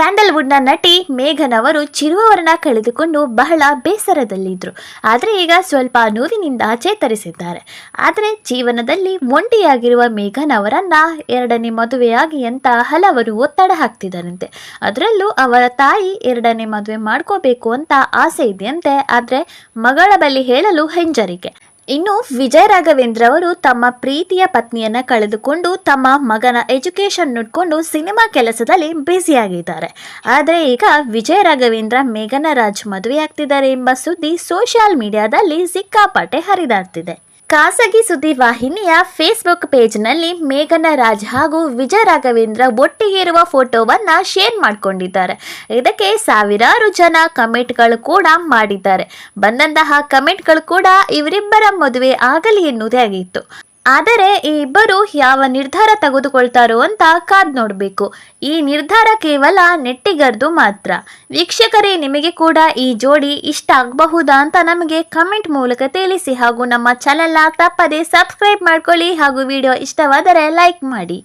ಸ್ಯಾಂಡಲ್ವುಡ್ನ ನಟಿ ಮೇಘನ್ ಅವರು ಚಿರುವವರನ್ನ ಕಳೆದುಕೊಂಡು ಬಹಳ ಬೇಸರದಲ್ಲಿದ್ದರು ಆದರೆ ಈಗ ಸ್ವಲ್ಪ ನೋವಿನಿಂದ ಚೇತರಿಸಿದ್ದಾರೆ. ಆದರೆ ಜೀವನದಲ್ಲಿ ಒಂಟಿಯಾಗಿರುವ ಮೇಘನ್ ಅವರನ್ನ ಎರಡನೇ ಮದುವೆಯಾಗಿ ಅಂತ ಹಲವರು ಒತ್ತಡ ಹಾಕ್ತಿದ್ದಾರಂತೆ. ಅದರಲ್ಲೂ ಅವರ ತಾಯಿ ಎರಡನೇ ಮದುವೆ ಮಾಡ್ಕೋಬೇಕು ಅಂತ ಆಸೆ ಇದೆಯಂತೆ. ಆದರೆ ಮಗಳ ಬಳಿ ಹೇಳಲು ಹಿಂಜರಿಕೆ. ಇನ್ನು ವಿಜಯ ರಾಘವೇಂದ್ರ ಅವರು ತಮ್ಮ ಪ್ರೀತಿಯ ಪತ್ನಿಯನ್ನ ಕಳೆದುಕೊಂಡು ತಮ್ಮ ಮಗನ ಎಜುಕೇಶನ್ ನೋಡಿಕೊಂಡು ಸಿನಿಮಾ ಕೆಲಸದಲ್ಲಿ ಬ್ಯುಸಿಯಾಗಿದ್ದಾರೆ ಆದರೆ ಈಗ ವಿಜಯ ರಾಘವೇಂದ್ರ ಮೇಘನ ರಾಜ್ ಮದುವೆಯಾಗ್ತಿದ್ದಾರೆ ಎಂಬ ಸುದ್ದಿ ಸೋಷಿಯಲ್ ಮೀಡಿಯಾದಲ್ಲಿ ಸಿಕ್ಕಾಪಟ್ಟೆ ಹರಿದಾಡ್ತಿದೆ. ಖಾಸಗಿ ಸುದ್ದಿ ವಾಹಿನಿಯ ಫೇಸ್ಬುಕ್ ಪೇಜ್ನಲ್ಲಿ ಮೇಘನ ರಾಜ್ ಹಾಗೂ ವಿಜಯ ರಾಘವೇಂದ್ರ ಒಟ್ಟಿಗೆ ಇರುವ ಫೋಟೋವನ್ನ ಶೇರ್ ಮಾಡಿಕೊಂಡಿದ್ದಾರೆ. ಇದಕ್ಕೆ ಸಾವಿರಾರು ಜನ ಕಮೆಂಟ್ಗಳು ಕೂಡ ಮಾಡಿದ್ದಾರೆ. ಬಂದಂತಹ ಕಮೆಂಟ್ಗಳು ಕೂಡ ಇವರಿಬ್ಬರ ಮದುವೆ ಆಗಲಿ ಎನ್ನುವುದೇ ಆಗಿತ್ತು. ಆದರೆ ಈ ಇಬ್ಬರು ಯಾವ ನಿರ್ಧಾರ ತೆಗೆದುಕೊಳ್ತಾರೋ ಅಂತ ಕಾದ್ ನೋಡಬೇಕು. ಈ ನಿರ್ಧಾರ ಕೇವಲ ನೆಟ್ಟಿಗರ್ದು ಮಾತ್ರ. ವೀಕ್ಷಕರೇ, ನಿಮಗೆ ಕೂಡ ಈ ಜೋಡಿ ಇಷ್ಟ ಆಗಬಹುದಾ ಅಂತ ನಮಗೆ ಕಮೆಂಟ್ ಮೂಲಕ ತಿಳಿಸಿ ಹಾಗೂ ನಮ್ಮ ಚಾನೆಲ್ನ ತಪ್ಪದೆ ಸಬ್ಸ್ಕ್ರೈಬ್ ಮಾಡ್ಕೊಳ್ಳಿ ಹಾಗೂ ವಿಡಿಯೋ ಇಷ್ಟವಾದರೆ ಲೈಕ್ ಮಾಡಿ.